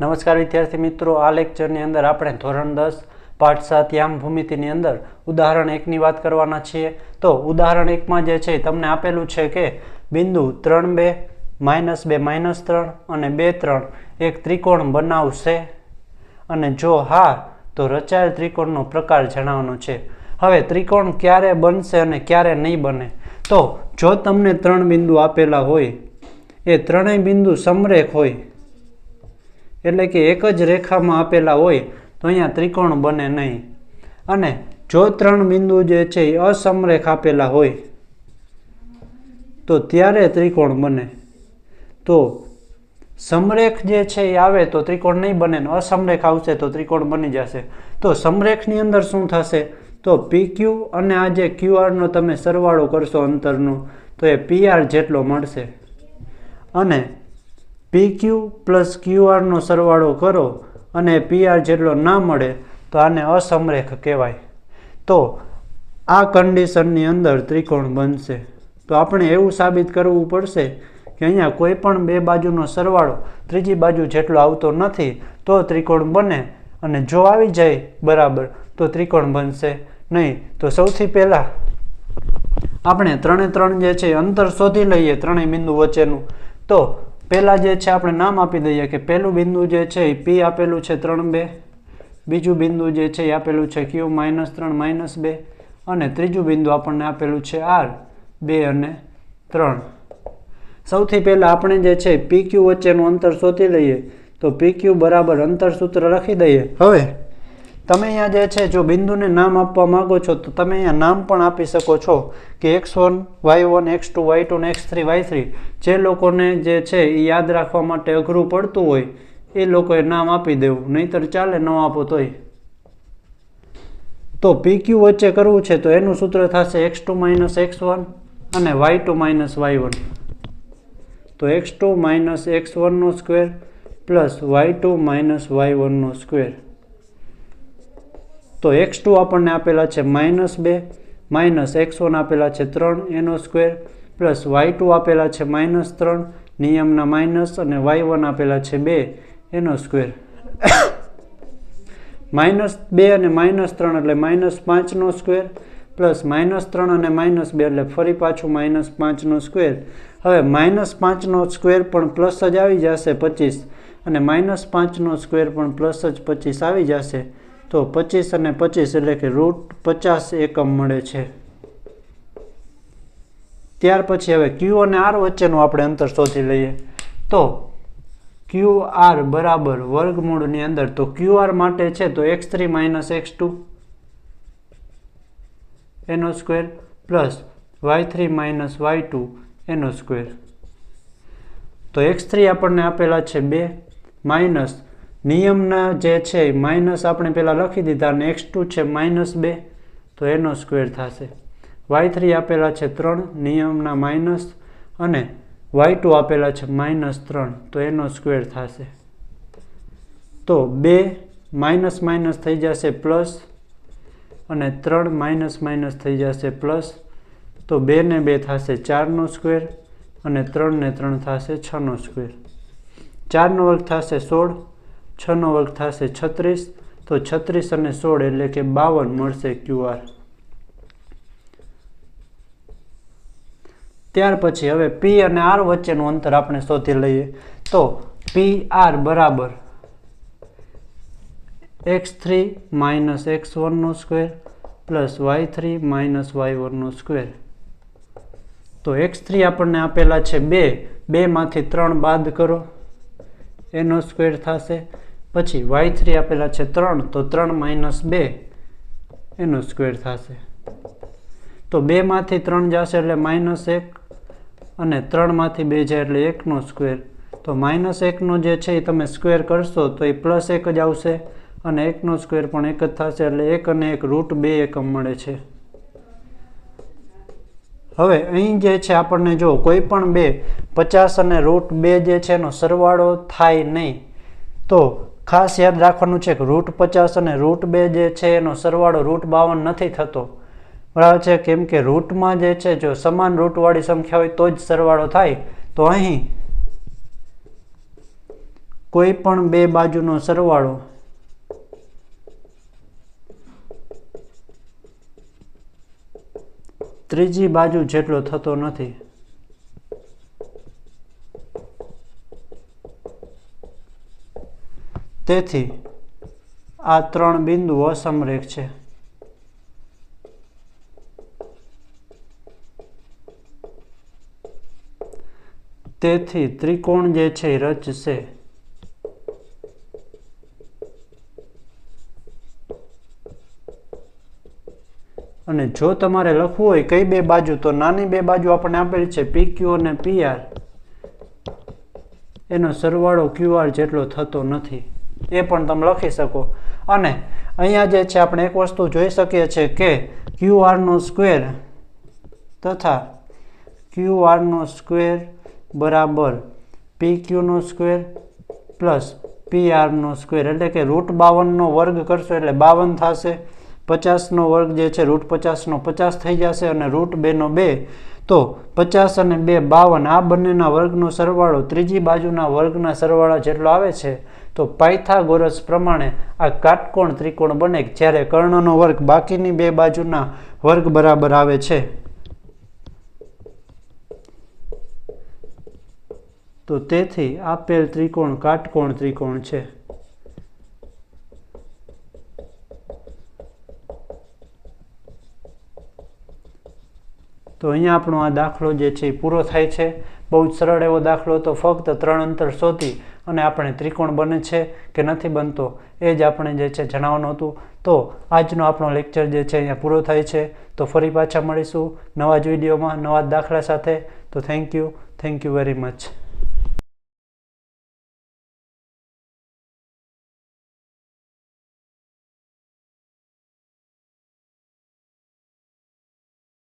નમસ્કાર વિદ્યાર્થી મિત્રો, આ લેક્ચરની અંદર આપણે ધોરણ દસ, પાઠ સાત યામ ભૂમિતિની અંદર ઉદાહરણ એકની વાત કરવાના છીએ. તો ઉદાહરણ એકમાં જે છે તમને આપેલું છે કે બિંદુ ત્રણ બે, માઇનસ બે, માઇનસ ત્રણ અને બે ત્રણ એક ત્રિકોણ બનાવશે. અને જો હા, તો રચાયેલ ત્રિકોણનો પ્રકાર જણાવવાનો છે. હવે ત્રિકોણ ક્યારે બનશે અને ક્યારે નહીં બને? તો જો તમને ત્રણ બિંદુ આપેલા હોય, એ ત્રણેય બિંદુ સમરેખ હોય એટલે કે એક જ રેખામાં આપેલા હોય તો અહીંયા ત્રિકોણ બને નહીં. અને જો ત્રણ બિંદુ જે છે એ અસમરેખ આપેલા હોય, તો ત્યારે ત્રિકોણ બને. તો સમરેખ જે છે એ આવે તો ત્રિકોણ નહીં બને ને અસમરેખ આવશે તો ત્રિકોણ બની જશે. તો સમરેખની અંદર શું થશે? તો પી ક્યુ અને આ જે ક્યુઆરનો તમે સરવાળો કરશો અંતરનો, તો એ પીઆર જેટલો મળશે. અને પી ક્યુ પ્લસ ક્યુઆરનો સરવાળો કરો અને પીઆર જેટલો ના મળે તો આને અસમરેખ કહેવાય. તો આ કન્ડિશનની અંદર ત્રિકોણ બનશે. તો આપણે એવું સાબિત કરવું પડશે કે અહીંયા કોઈ પણ બે બાજુનો સરવાળો ત્રીજી બાજુ જેટલો આવતો નથી તો ત્રિકોણ બને અને જો આવી જાય બરાબર તો ત્રિકોણ બનશે. નહીં તો સૌથી પહેલાં આપણે ત્રણે ત્રણ જે છે અંતર શોધી લઈએ ત્રણેય બિંદુ વચ્ચેનું. તો પહેલાં જે છે, આપણે નામ આપી દઈએ કે પહેલું બિંદુ જે છે, એ પી આપેલું છે ત્રણ બે. બીજું બિંદુ જે છે, એ આપેલું છે ક્યુ માઇનસ ત્રણ માઇનસ બે. અને ત્રીજું બિંદુ આપણને આપેલું છે આર બે અને ત્રણ. સૌથી પહેલાં આપણે જે છે પી ક્યુ વચ્ચેનું અંતર શોધી લઈએ. તો પી ક્યુ બરાબર અંતર સૂત્ર લખી દઈએ. હવે તમે અહીંયા જે છે, જો બિંદુને નામ આપવા માંગો છો, તો તમે અહીંયા નામ પણ આપી શકો છો કે x one y one x two y two ને એક્સ થ્રી વાય થ્રી જે લોકોને જે છે, એ યાદ રાખવા માટે અઘરું પડતું હોય, એ લોકોએ નામ આપી દેવું. નહીતર ચાલે ન આપો તોય. તો પી ક્યુ વચ્ચે કરવું છે, તો એનું સૂત્ર થશે x two minus x one અને y two minus y one તો x two minus x વનનો square plus y two minus y વનનો square તો એક્સ ટુ આપણને આપેલા છે માઇનસ બે માઇનસ એક્સ વન આપેલા છે ત્રણ એનો સ્ક્વેર પ્લસ વાય ટુ આપેલા છે માઇનસ ત્રણ, નિયમના માઇનસ અને વાય વન આપેલા છે બે એનો સ્ક્વેર માઇનસ બે અને માઇનસ ત્રણ એટલે માઇનસ પાંચનો સ્ક્વેર પ્લસ માઇનસ ત્રણ અને માઇનસ બે એટલે ફરી પાછું માઇનસ પાંચનો સ્ક્વેર હવે માઇનસ પાંચનો સ્ક્વેર પણ પ્લસ જ આવી જશે પચીસ અને માઇનસ પાંચનો સ્ક્વેર પણ પ્લસ જ પચીસ આવી જશે. તો પચીસ અને પચીસ એટલે કે રૂટ પચાસ એકમ મળે છે. ત્યાર પછી હવે ક્યુ અને આર વચ્ચેનું આપણે અંતર શોધી લઈએ. તો ક્યુ આર બરાબર વર્ગમૂળની અંદર તો ક્યુ આર માટે છે તો x three minus x two એનો square plus y three minus y two એનો સ્ક્વેર. તો એક્સ થ્રી આપણને આપેલા છે બે માઇનસ નિયમના જે છે માઇનસ આપણે પહેલાં લખી દીધા અને એક્સ ટુ છે માઇનસ બે, તો એનો સ્ક્વેર થશે. વાય થ્રી આપેલા છે ત્રણ, નિયમના માઇનસ અને વાય ટુ આપેલા છે માઇનસ ત્રણ, તો એનો સ્ક્વેર થશે. તો બે માઇનસ માઇનસ થઈ જશે પ્લસ અને ત્રણ માઇનસ માઇનસ થઈ જશે પ્લસ તો બે ને બે થશે ચારનો સ્ક્વેર અને ત્રણ ને ત્રણ થશે છનો સ્ક્વેર ચારનો વર્ગ થશે સોળ છનો વર્ગ થશે છત્રીસ. તો છત્રીસ અને સોળ એટલે કે બાવન મળશે ક્યુઆર ત્યાર પછી હવે પી અને આર વચ્ચેનું અંતર આપણે શોધી લઈએ. તો પી આર બરાબર x three minus x વનનો square plus y three minus y વનનો square. તો એક્સ થ્રી આપણને આપેલા છે બે. બેમાંથી ત્રણ બાદ કરો. એનો સ્ક્વેર થશે. પછી વાય થ્રી આપેલા છે ત્રણ, તો ત્રણ માઇનસ બે, એનો સ્ક્વેર થશે. તો બેમાંથી ત્રણ જશે એટલે માઇનસ એક, અને ત્રણમાંથી બે જાય એટલે એકનો સ્ક્વેર તો માઇનસ એકનો જે છે એ તમે સ્ક્વેર કરશો, તો એ પ્લસ એક જ આવશે, અને એકનો સ્ક્વેર પણ એક જ થશે, એટલે એક અને એક રૂટ બે એકમ મળે છે. હવે અહીં જે છે આપણને જો કોઈ પણ બે, પચાસ અને રૂટ બે જે છે એનો સરવાળો થાય નહીં, તો ખાસ યાદ રાખવાનું છે કે રૂટ પચાસ અને રૂટ બે જે છે, એનો સરવાળો રૂટ બાવન નથી થતો. બરાબર છે? કેમ કે રૂટમાં જે છે, જો સમાન રૂટવાળી સંખ્યા હોય તો જ સરવાળો થાય. તો અહીં કોઈ પણ બે બાજુનો સરવાળો ત્રીજી બાજુ જેટલો થતો નથી. તેથી, આ ત્રણ બિંદુઓ અસમરેખ છે. તેથી, ત્રિકોણ જે છે એ રચશે. અને જો તમારે લખવું હોય કઈ બે બાજુ, તો નાની બે બાજુ આપણને આપેલી છે પી ક્યુ અને પીઆર એનો સરવાળો ક્યુ આર જેટલો થતો નથી. એ પણ તમે લખી શકો. અને અહીંયા જે છે, આપણે એક વસ્તુ જોઈ શકીએ છીએ કે ક્યુ આરનો સ્ક્વેર તથા ક્યુ આરનો સ્ક્વેર બરાબર પી ક્યુનો સ્ક્વેર પ્લસ પી આરનો સ્ક્વેર એટલે કે રૂટ બાવનનો વર્ગ કરશો એટલે બાવન થશે. પચાસનો વર્ગ જે છે રૂટ પચાસનો પચાસ થઈ જશે અને રૂટ બેનો બે તો પચાસ અને બે બાવન, આ બંનેના વર્ગનો સરવાળો ત્રીજી બાજુના વર્ગના સરવાળા જેટલો આવે છે, તો પાયથાગોરસ પ્રમાણે આ કાટકોણ ત્રિકોણ બને જ્યારે કર્ણનો વર્ગ બાકીની બે બાજુના વર્ગ બરાબર આવે છે. તો તેથી આપેલ ત્રિકોણ કાટકોણ ત્રિકોણ છે. તો અહીંયા આપણો આ દાખલો જે છે એ પૂરો થાય છે. બહુ જ સરળ એવો દાખલો હતો. ફક્ત ત્રણ અંતર શોધી અને આપણે ત્રિકોણ બને છે કે નથી બનતો એ જ આપણે જે છે જણાવવાનું હતું. તો આજનો આપણો લેક્ચર જે છે અહીંયા પૂરો થાય છે. તો ફરી પાછા મળીશું નવા જ વિડીયોમાં, નવા દાખલા સાથે. તો thank you thank you very much